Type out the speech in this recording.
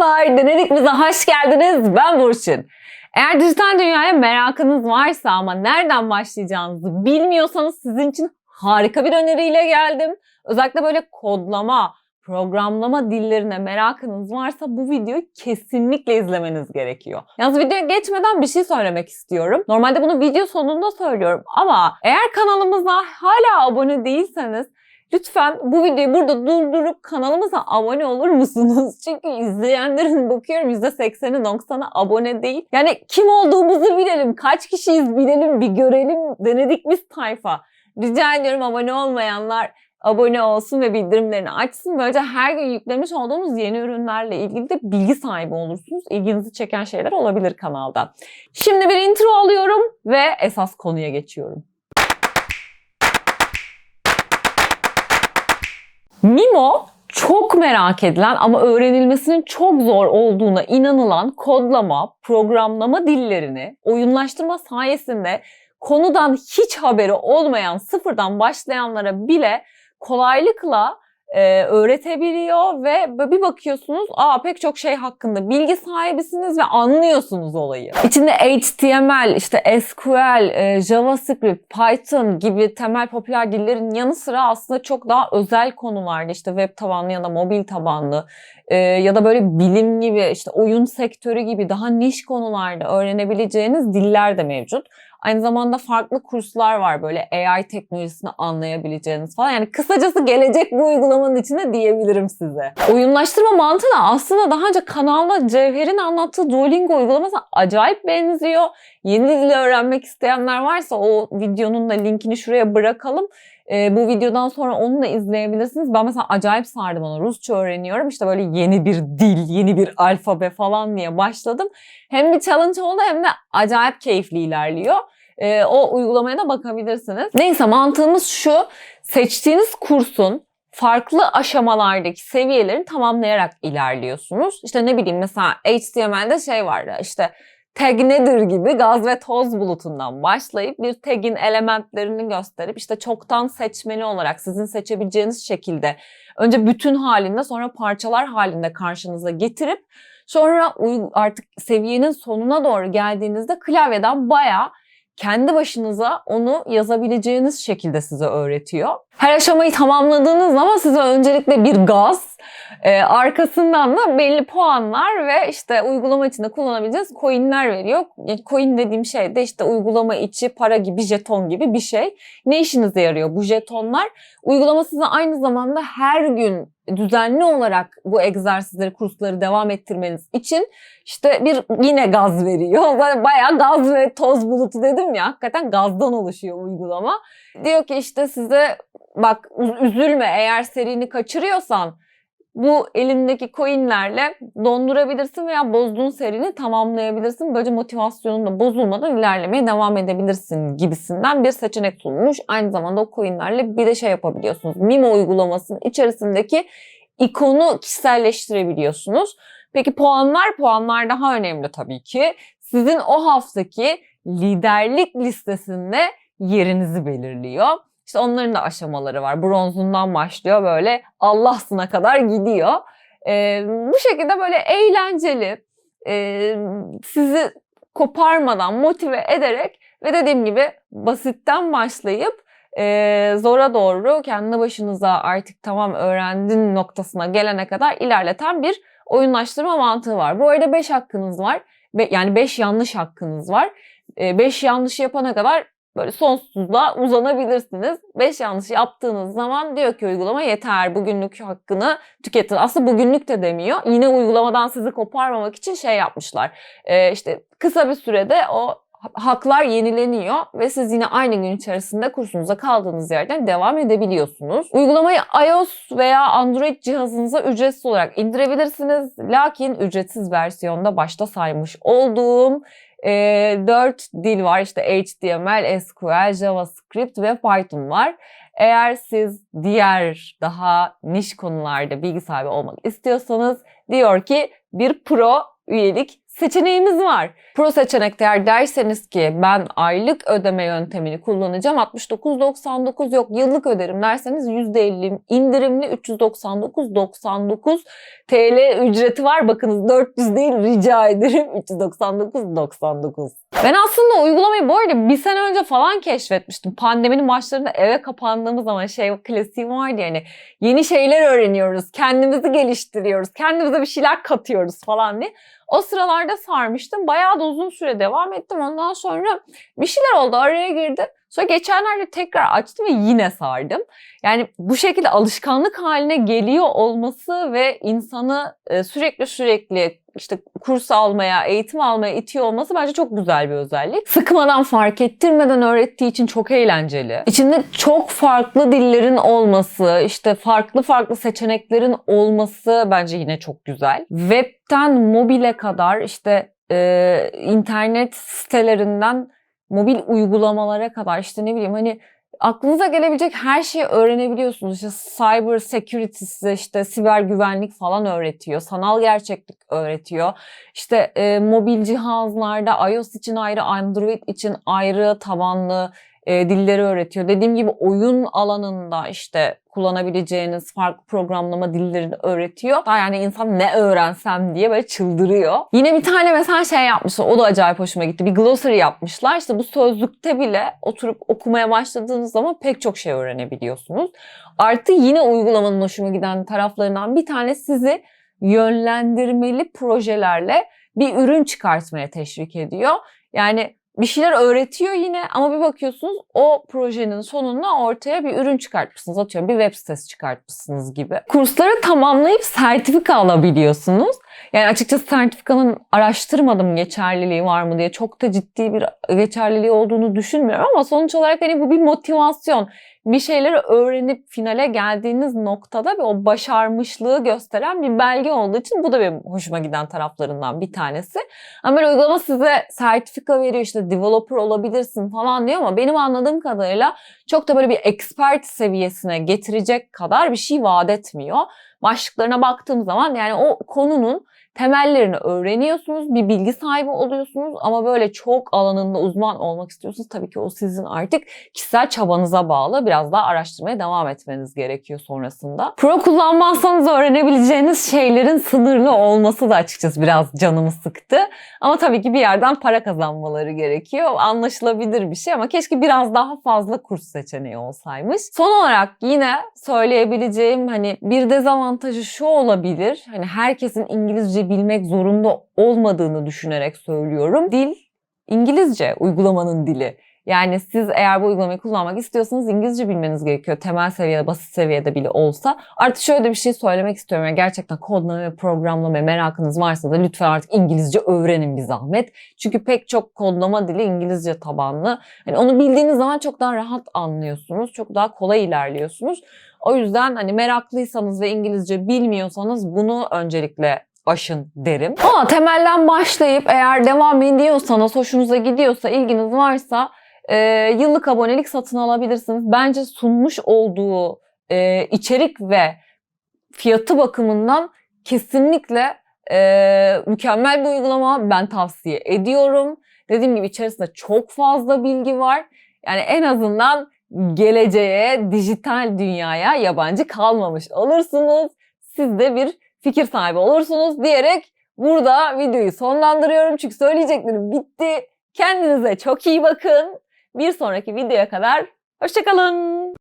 Selamlar, denedik bize hoş geldiniz. Ben Burçin. Eğer dijital dünyaya merakınız varsa ama nereden başlayacağınızı bilmiyorsanız sizin için harika bir öneriyle geldim. Özellikle böyle kodlama, programlama dillerine merakınız varsa bu videoyu kesinlikle izlemeniz gerekiyor. Yalnız videoya geçmeden bir şey söylemek istiyorum. Normalde bunu video sonunda söylüyorum ama eğer kanalımıza hala abone değilseniz Lütfen bu videoyu burada durdurup kanalımıza abone olur musunuz? Çünkü izleyenlerin bakıyorum %80'i 90'ı abone değil. Yani kim olduğumuzu bilelim, kaç kişiyiz bilelim, bir görelim denedik biz tayfa. Rica ediyorum abone olmayanlar abone olsun ve bildirimlerini açsın. Böylece her gün yüklemiş olduğumuz yeni ürünlerle ilgili de bilgi sahibi olursunuz. İlginizi çeken şeyler olabilir kanalda. Şimdi bir intro alıyorum ve esas konuya geçiyorum. Mimo çok merak edilen ama öğrenilmesinin çok zor olduğuna inanılan kodlama, programlama dillerini oyunlaştırma sayesinde konudan hiç haberi olmayan sıfırdan başlayanlara bile kolaylıkla e, öğretebiliyor ve bir bakıyorsunuz aa pek çok şey hakkında bilgi sahibisiniz ve anlıyorsunuz olayı. İçinde HTML, işte SQL, e, JavaScript, Python gibi temel popüler dillerin yanı sıra aslında çok daha özel konularda işte web tabanlı ya da mobil tabanlı e, ya da böyle bilim gibi işte oyun sektörü gibi daha niş konularda öğrenebileceğiniz diller de mevcut. Aynı zamanda farklı kurslar var böyle AI teknolojisini anlayabileceğiniz falan. Yani kısacası gelecek bu uygulamanın içinde diyebilirim size. Oyunlaştırma mantığı da aslında daha önce kanalda Cevher'in anlattığı Duolingo uygulaması acayip benziyor. Yeni dil öğrenmek isteyenler varsa o videonun da linkini şuraya bırakalım. Ee, bu videodan sonra onu da izleyebilirsiniz. Ben mesela acayip sardım onu. Rusça öğreniyorum. İşte böyle yeni bir dil, yeni bir alfabe falan diye başladım. Hem bir challenge oldu hem de acayip keyifli ilerliyor. Ee, o uygulamaya da bakabilirsiniz. Neyse mantığımız şu. Seçtiğiniz kursun farklı aşamalardaki seviyelerini tamamlayarak ilerliyorsunuz. İşte ne bileyim mesela HTML'de şey vardı işte tag nedir gibi gaz ve toz bulutundan başlayıp bir tagin elementlerini gösterip işte çoktan seçmeli olarak sizin seçebileceğiniz şekilde önce bütün halinde sonra parçalar halinde karşınıza getirip sonra artık seviyenin sonuna doğru geldiğinizde klavyeden bayağı kendi başınıza onu yazabileceğiniz şekilde size öğretiyor. Her aşamayı tamamladığınız zaman size öncelikle bir gaz, e, arkasından da belli puanlar ve işte uygulama içinde kullanabileceğiniz coinler veriyor. Coin dediğim şey de işte uygulama içi para gibi, jeton gibi bir şey. Ne işinize yarıyor bu jetonlar? Uygulama size aynı zamanda her gün düzenli olarak bu egzersizleri, kursları devam ettirmeniz için işte bir yine gaz veriyor. Bayağı gaz ve toz bulutu dedim ya. Hakikaten gazdan oluşuyor uygulama. Diyor ki işte size bak üzülme eğer serini kaçırıyorsan bu elindeki coinlerle dondurabilirsin veya bozduğun serini tamamlayabilirsin. Böylece motivasyonun da bozulmadan ilerlemeye devam edebilirsin gibisinden bir seçenek sunmuş. Aynı zamanda o coinlerle bir de şey yapabiliyorsunuz. Mimo uygulamasının içerisindeki ikonu kişiselleştirebiliyorsunuz. Peki puanlar? Puanlar daha önemli tabii ki. Sizin o haftaki liderlik listesinde yerinizi belirliyor. İşte onların da aşamaları var. Bronzundan başlıyor böyle Allah'sına kadar gidiyor. Ee, bu şekilde böyle eğlenceli, e, sizi koparmadan motive ederek ve dediğim gibi basitten başlayıp e, zora doğru kendi başınıza artık tamam öğrendin noktasına gelene kadar ilerleten bir oyunlaştırma mantığı var. Bu arada 5 hakkınız var. Be, yani 5 yanlış hakkınız var. 5 e, yanlış yapana kadar böyle sonsuzluğa uzanabilirsiniz. 5 yanlış yaptığınız zaman diyor ki uygulama yeter bugünlük hakkını tüketin. Aslında bugünlük de demiyor. Yine uygulamadan sizi koparmamak için şey yapmışlar. Ee, işte kısa bir sürede o haklar yenileniyor ve siz yine aynı gün içerisinde kursunuza kaldığınız yerden devam edebiliyorsunuz. Uygulamayı iOS veya Android cihazınıza ücretsiz olarak indirebilirsiniz. Lakin ücretsiz versiyonda başta saymış olduğum e, 4 dil var. İşte HTML, SQL, JavaScript ve Python var. Eğer siz diğer daha niş konularda bilgi sahibi olmak istiyorsanız diyor ki bir pro üyelik seçeneğimiz var. Pro seçenekte eğer derseniz ki ben aylık ödeme yöntemini kullanacağım 69.99 yok yıllık öderim derseniz %50 indirimli 399.99 TL ücreti var. Bakınız 400 değil rica ederim 399.99. Ben aslında uygulamayı bu arada bir sene önce falan keşfetmiştim. Pandeminin başlarında eve kapandığımız zaman şey klasiği vardı yani yeni şeyler öğreniyoruz, kendimizi geliştiriyoruz, kendimize bir şeyler katıyoruz falan diye. O sıralarda sarmıştım. Bayağı da uzun süre devam ettim. Ondan sonra bir şeyler oldu araya girdi. Sonra geçenlerde tekrar açtım ve yine sardım. Yani bu şekilde alışkanlık haline geliyor olması ve insanı e, sürekli sürekli işte kurs almaya, eğitim almaya itiyor olması bence çok güzel bir özellik. Sıkmadan, fark ettirmeden öğrettiği için çok eğlenceli. İçinde çok farklı dillerin olması, işte farklı farklı seçeneklerin olması bence yine çok güzel. Webten mobile kadar işte e, internet sitelerinden mobil uygulamalara kadar işte ne bileyim hani aklınıza gelebilecek her şeyi öğrenebiliyorsunuz. İşte cyber security size işte siber güvenlik falan öğretiyor. Sanal gerçeklik öğretiyor. İşte e, mobil cihazlarda iOS için ayrı, Android için ayrı tabanlı e, dilleri öğretiyor. Dediğim gibi oyun alanında işte kullanabileceğiniz farklı programlama dillerini öğretiyor. Daha yani insan ne öğrensem diye böyle çıldırıyor. Yine bir tane mesela şey yapmışlar. O da acayip hoşuma gitti. Bir glossary yapmışlar. İşte bu sözlükte bile oturup okumaya başladığınız zaman pek çok şey öğrenebiliyorsunuz. Artı yine uygulamanın hoşuma giden taraflarından bir tane sizi yönlendirmeli projelerle bir ürün çıkartmaya teşvik ediyor. Yani bir şeyler öğretiyor yine ama bir bakıyorsunuz o projenin sonunda ortaya bir ürün çıkartmışsınız. Atıyorum bir web sitesi çıkartmışsınız gibi. Kursları tamamlayıp sertifika alabiliyorsunuz. Yani açıkçası sertifikanın araştırmadım geçerliliği var mı diye. Çok da ciddi bir geçerliliği olduğunu düşünmüyorum ama sonuç olarak hani bu bir motivasyon. Bir şeyleri öğrenip finale geldiğiniz noktada bir o başarmışlığı gösteren bir belge olduğu için bu da benim hoşuma giden taraflarından bir tanesi. Ama böyle uygulama size sertifika veriyor işte developer olabilirsin falan diyor ama benim anladığım kadarıyla çok da böyle bir expert seviyesine getirecek kadar bir şey vaat etmiyor. Başlıklarına baktığım zaman yani o konunun temellerini öğreniyorsunuz, bir bilgi sahibi oluyorsunuz ama böyle çok alanında uzman olmak istiyorsunuz. Tabii ki o sizin artık kişisel çabanıza bağlı. Biraz daha araştırmaya devam etmeniz gerekiyor sonrasında. Pro kullanmazsanız öğrenebileceğiniz şeylerin sınırlı olması da açıkçası biraz canımı sıktı. Ama tabii ki bir yerden para kazanmaları gerekiyor. Anlaşılabilir bir şey ama keşke biraz daha fazla kurs seçeneği olsaymış. Son olarak yine söyleyebileceğim hani bir dezavantajı şu olabilir. Hani herkesin İngilizce bilmek zorunda olmadığını düşünerek söylüyorum. Dil İngilizce uygulamanın dili. Yani siz eğer bu uygulamayı kullanmak istiyorsanız İngilizce bilmeniz gerekiyor. Temel seviyede, basit seviyede bile olsa. Artık şöyle bir şey söylemek istiyorum. Yani gerçekten kodlama ve programlama merakınız varsa da lütfen artık İngilizce öğrenin bir zahmet. Çünkü pek çok kodlama dili İngilizce tabanlı. Yani onu bildiğiniz zaman çok daha rahat anlıyorsunuz. Çok daha kolay ilerliyorsunuz. O yüzden hani meraklıysanız ve İngilizce bilmiyorsanız bunu öncelikle aşın derim. Ama temelden başlayıp eğer devam ediyorsanız, hoşunuza gidiyorsa, ilginiz varsa e, yıllık abonelik satın alabilirsiniz. Bence sunmuş olduğu e, içerik ve fiyatı bakımından kesinlikle e, mükemmel bir uygulama. Ben tavsiye ediyorum. Dediğim gibi içerisinde çok fazla bilgi var. Yani en azından geleceğe, dijital dünyaya yabancı kalmamış olursunuz. Siz de bir fikir sahibi olursunuz diyerek burada videoyu sonlandırıyorum. Çünkü söyleyeceklerim bitti. Kendinize çok iyi bakın. Bir sonraki videoya kadar hoşçakalın.